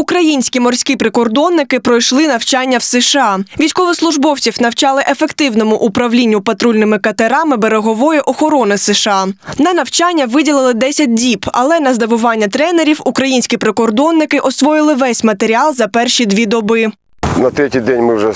Українські морські прикордонники пройшли навчання в США. Військовослужбовців навчали ефективному управлінню патрульними катерами берегової охорони США. На навчання виділили 10 діб, але на здивування тренерів українські прикордонники освоїли весь матеріал за перші дві доби. На третій день ми вже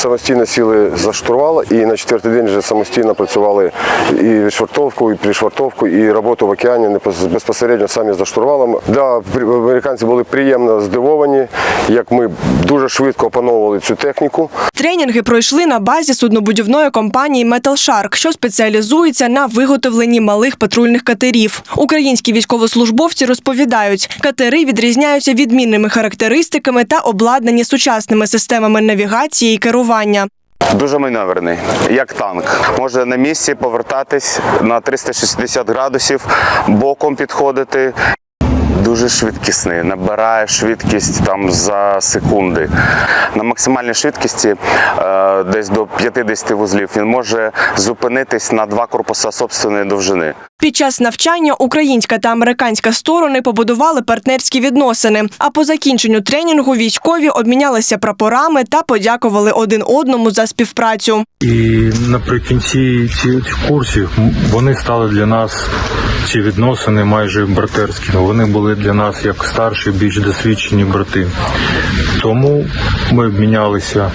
самостійно сіли за штурвал, і на четвертий день вже самостійно працювали і відшвартовку, і пришвартовку, і роботу в океані безпосередньо самі за штурвалом. Да, американці були приємно здивовані, як ми дуже швидко опановували цю техніку. Тренінги пройшли на базі суднобудівної компанії Metal Shark, що спеціалізується на виготовленні малих патрульних катерів. Українські військовослужбовці розповідають, катери відрізняються відмінними характеристиками та обладнані сучасними системами навігації і керування. Дуже маневрений, як танк. Може на місці повертатись на 360 градусів, боком підходити. Дуже швидкісний, набирає швидкість там за секунди. На максимальній швидкості е, десь до 50 вузлів він може зупинитись на два корпуса собственної довжини. Під час навчання українська та американська сторони побудували партнерські відносини. А по закінченню тренінгу військові обмінялися прапорами та подякували один одному за співпрацю. І наприкінці цих курсів вони стали для нас ці відносини майже братерськими. Вони були для нас як старші, більш досвідчені брати. Тому ми обмінялися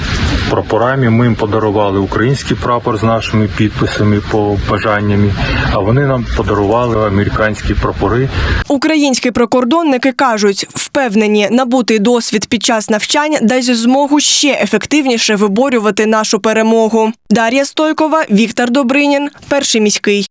прапорами. Ми їм подарували український прапор з нашими підписами по бажанням, а вони нам подарували американські прапори. Українські прикордонники кажуть, впевнені, набутий досвід під час навчань дасть змогу ще ефективніше виборювати нашу перемогу. Дар'я Стойкова, Віктор Добринін, перший міський.